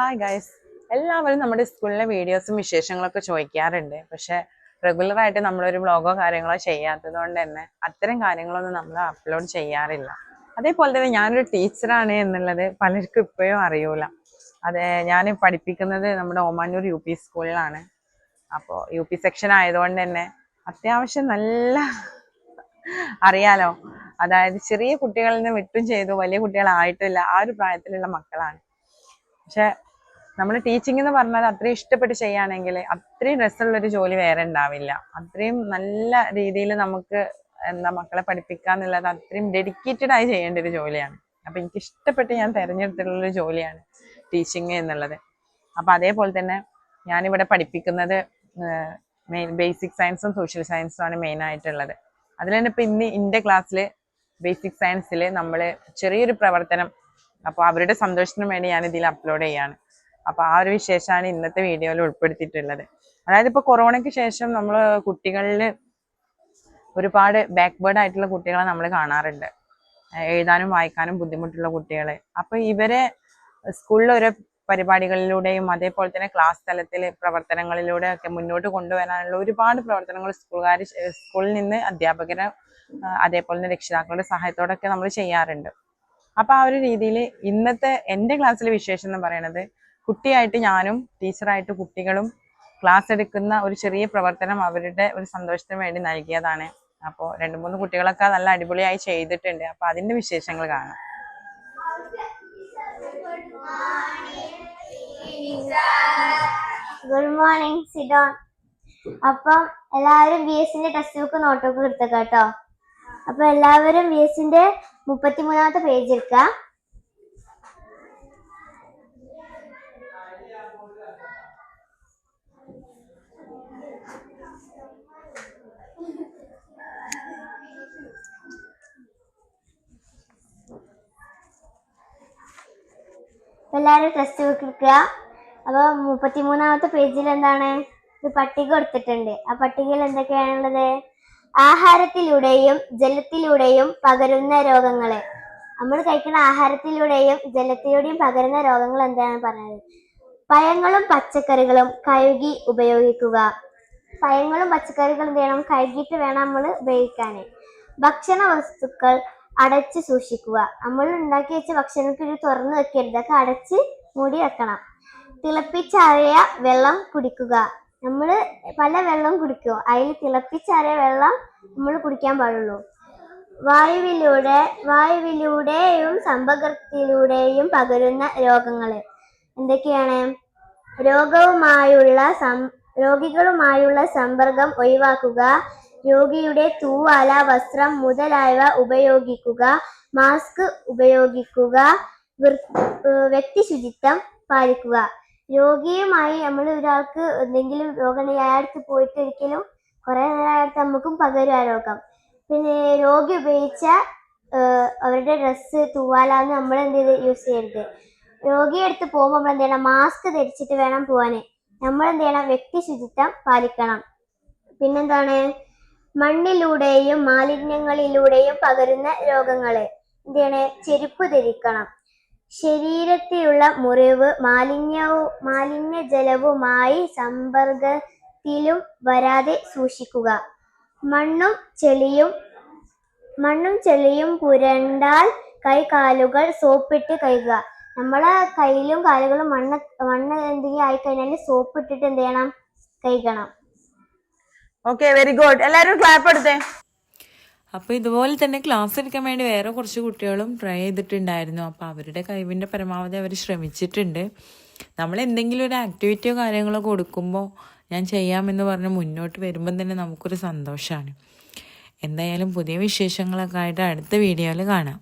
Hi guys എല്ലാവരും നമ്മുടെ സ്കൂളിലെ വീഡിയോസും വിശേഷങ്ങളൊക്കെ ചോദിക്കാറുണ്ട്. പക്ഷെ റെഗുലറായിട്ട് നമ്മളൊരു വ്ളോഗോ കാര്യങ്ങളോ ചെയ്യാത്തത് കൊണ്ട് തന്നെ അത്തരം കാര്യങ്ങളൊന്നും നമ്മൾ അപ്ലോഡ് ചെയ്യാറില്ല. അതേപോലെ തന്നെ ഞാനൊരു ടീച്ചറാണ് എന്നുള്ളത് പലർക്കും ഇപ്പോഴും അറിയൂല. അതെ ഞാൻ പഠിപ്പിക്കുന്നത് നമ്മുടെ ഓമാനൂർ യു പി സ്കൂളിലാണ്. അപ്പോൾ യു പി സെക്ഷൻ ആയതുകൊണ്ട് തന്നെ അത്യാവശ്യം നല്ല അറിയാലോ. അതായത് ചെറിയ കുട്ടികളിൽ നിന്ന് വിട്ടും ചെയ്തു വലിയ കുട്ടികളായിട്ടില്ല ആ ഒരു പ്രായത്തിലുള്ള മക്കളാണ്. പക്ഷെ നമ്മൾ ടീച്ചിങ് എന്ന് പറഞ്ഞാൽ അത്രയും ഇഷ്ടപ്പെട്ട് ചെയ്യുകയാണെങ്കിൽ അത്രയും രസമുള്ള ഒരു ജോലി വേറെ ഉണ്ടാവില്ല. അത്രയും നല്ല രീതിയിൽ നമുക്ക് എന്താ മക്കളെ പഠിപ്പിക്കുക എന്നുള്ളത് അത്രയും ഡെഡിക്കേറ്റഡ് ആയി ചെയ്യേണ്ട ഒരു ജോലിയാണ്. അപ്പൊ എനിക്ക് ഇഷ്ടപ്പെട്ട് ഞാൻ തിരഞ്ഞെടുത്തിട്ടുള്ളൊരു ജോലിയാണ് ടീച്ചിങ് എന്നുള്ളത്. അപ്പൊ അതേപോലെ തന്നെ ഞാനിവിടെ പഠിപ്പിക്കുന്നത് മെയിൻ ബേസിക് സയൻസും സോഷ്യൽ സയൻസും ആണ് മെയിൻ ആയിട്ടുള്ളത്. അതിൽ തന്നെ ഇപ്പൊ ഇന്ന് ഇന്റെ ക്ലാസ്സിൽ ബേസിക് സയൻസിൽ നമ്മൾ ചെറിയൊരു പ്രവർത്തനം അപ്പോൾ അവരുടെ സന്തോഷത്തിന് വേണ്ടി ഞാൻ ഇതിൽ അപ്ലോഡ് ചെയ്യാണ് അപ്പോൾ ആ ഒരു വിശേഷമാണ് ഇന്നത്തെ വീഡിയോയിൽ ഉൾപ്പെടുത്തിയിട്ടുള്ളത്. അതായത് ഇപ്പോൾ കൊറോണയ്ക്ക് ശേഷം നമ്മൾ കുട്ടികളിൽ ഒരുപാട് ബാക്ക്വേർഡ് ആയിട്ടുള്ള കുട്ടികളെ നമ്മൾ കാണാറുണ്ട്. എഴുതാനും വായിക്കാനും ബുദ്ധിമുട്ടുള്ള കുട്ടികളെ. അപ്പോൾ ഇവരെ സ്കൂളിലെ ഓരോ പരിപാടികളിലൂടെയും അതേപോലെ തന്നെ ക്ലാസ് തലത്തിൽ പ്രവർത്തനങ്ങളിലൂടെ ഒക്കെ മുന്നോട്ട് കൊണ്ടുവരാനുള്ള ഒരുപാട് പ്രവർത്തനങ്ങൾ സ്കൂളുകാർ സ്കൂളിൽ നിന്ന് അധ്യാപകരെ അതേപോലെ തന്നെ രക്ഷിതാക്കളുടെ സഹായത്തോടൊക്കെ നമ്മൾ ചെയ്യാറുണ്ട്. അപ്പോൾ ആ ഒരു രീതിയിൽ ഇന്നത്തെ എന്റെ ക്ലാസ്സിലെ വിശേഷം എന്ന് പറയുന്നത് കുട്ടിയായിട്ട് ഞാനും ടീച്ചറായിട്ട് കുട്ടികളും ക്ലാസ് എടുക്കുന്ന ഒരു ചെറിയ പ്രവർത്തനം അവരുടെ ഒരു സന്തോഷത്തിന് വേണ്ടി നൽകിയതാണ്. അപ്പോൾ രണ്ട് മൂന്ന് കുട്ടികളൊക്കെ നല്ല അടിപൊളിയായി ചെയ്തിട്ടുണ്ട്. അപ്പോൾ അതിന്റെ വിശേഷങ്ങൾ കാണാം. ഗുഡ് മോർണിംഗ് സിഡോൺ അപ്പം എല്ലാവരും ബി എസിന്റെ ടെക്സ്റ്റ് ബുക്ക് നോട്ട് ബുക്ക് കേട്ടോ. അപ്പൊ എല്ലാവരും ബി എസിന്റെ മുപ്പത്തിമൂന്നാമത്തെ പേജ് എടുക്കുക. എല്ലാവരും ടെസ്റ്റ് ബുക്ക് എടുക്കുക അപ്പൊ മുപ്പത്തിമൂന്നാമത്തെ പേജിൽ എന്താണ്? ഒരു പട്ടിക കൊടുത്തിട്ടുണ്ട്. ആ പട്ടികയിൽ എന്തൊക്കെയാണുള്ളത്? ആഹാരത്തിലൂടെയും ജലത്തിലൂടെയും പകരുന്ന രോഗങ്ങൾ. നമ്മൾ കഴിക്കുന്ന ആഹാരത്തിലൂടെയും ജലത്തിലൂടെയും പകരുന്ന രോഗങ്ങൾ എന്താണ് പറഞ്ഞത്? പഴങ്ങളും പച്ചക്കറികളും കഴുകി ഉപയോഗിക്കുക. പഴങ്ങളും പച്ചക്കറികളും വേണം കഴുകിയിട്ട് വേണം നമ്മൾ ഉപയോഗിക്കാൻ ഭക്ഷണ വസ്തുക്കൾ അടച്ച് സൂക്ഷിക്കുക. നമ്മൾ ഉണ്ടാക്കി വെച്ച ഭക്ഷണത്തിൽ തുറന്നു വെക്കരുത്. അതൊക്കെ അടച്ച് മൂടി വെക്കണം. തിളപ്പിച്ചാറിയ വെള്ളം കുടിക്കുക. നമ്മൾ പല വെള്ളം കുടിക്കും. അതിൽ തിളപ്പിച്ചാറിയ വെള്ളം നമ്മൾ കുടിക്കാൻ പാടുള്ളൂ. വായുവിലൂടെ വായുവിലൂടെയും സമ്പർക്കത്തിലൂടെയും പകരുന്ന രോഗങ്ങൾ എന്തൊക്കെയാണ്? രോഗവുമായുള്ള രോഗികളുമായുള്ള സമ്പർക്കം ഒഴിവാക്കുക. രോഗിയുടെ തൂവാല വസ്ത്രം മുതലായവ ഉപയോഗിക്കുക. മാസ്ക് ഉപയോഗിക്കുക. വ്യക്തി ശുചിത്വം പാലിക്കുക. രോഗിയുമായി നമ്മൾ ഒരാൾക്ക് എന്തെങ്കിലും രോഗം അയാൾക്ക് പോയിട്ട് ഒരിക്കലും കുറെ നേരം നമുക്കും പകരും ആ രോഗം. പിന്നെ രോഗി ഉപയോഗിച്ച അവരുടെ ഡ്രസ്സ് തൂവാലാന്ന് നമ്മൾ എന്ത് ചെയ്ത് യൂസ് ചെയ്യരുത്. രോഗിയെ അടുത്ത് പോകുമ്പോൾ നമ്മൾ എന്ത് ചെയ്യണം? മാസ്ക് ധരിച്ചിട്ട് വേണം പോവാന്. നമ്മൾ എന്ത് ചെയ്യണം? വ്യക്തി ശുചിത്വം പാലിക്കണം. പിന്നെന്താണ്? മണ്ണിലൂടെയും മാലിന്യങ്ങളിലൂടെയും പകരുന്ന രോഗങ്ങളെ എന്താണ് ചെരുപ്പ് ധരിക്കണം. ശരീരത്തിലുള്ള മുറിവ് മാലിന്യവും മാലിന്യ ജലവുമായി സമ്പർക്കത്തിലും വരാതെ സൂക്ഷിക്കുക. മണ്ണും ചെളിയും മണ്ണും ചെളിയും പുരണ്ടാൽ കൈകാലുകൾ സോപ്പിട്ട് കഴുകുക. നമ്മളെ കയ്യിലും കാലുകളും മണ്ണ് മണ്ണ് എന്തെങ്കിലും ആയിക്കഴിഞ്ഞാൽ സോപ്പിട്ടിട്ട് എന്ത് ചെയ്യണം? കഴുകണം. ഓക്കെ വെരി ഗുഡ് എല്ലാവരും ക്ലാപ്പ് എടുത്തേ. അപ്പോൾ ഇതുപോലെ തന്നെ ക്ലാസ് എടുക്കാൻ വേണ്ടി വേറെ കുറച്ച് കുട്ടികളും ട്രൈ ചെയ്തിട്ടുണ്ടായിരുന്നു. അപ്പോൾ അവരുടെ കഴിവിന്റെ പരമാവധി അവർ ശ്രമിച്ചിട്ടുണ്ട്. നമ്മൾ എന്തെങ്കിലും ഒരു ആക്ടിവിറ്റിയോ കാര്യങ്ങളോ കൊടുക്കുമ്പോൾ ഞാൻ ചെയ്യാമെന്ന് പറഞ്ഞ് മുന്നോട്ട് വരുമ്പം തന്നെ നമുക്കൊരു സന്തോഷമാണ് എന്തായാലും പുതിയ വിശേഷങ്ങളൊക്കെ ആയിട്ട് അടുത്ത വീഡിയോയിൽ കാണാം.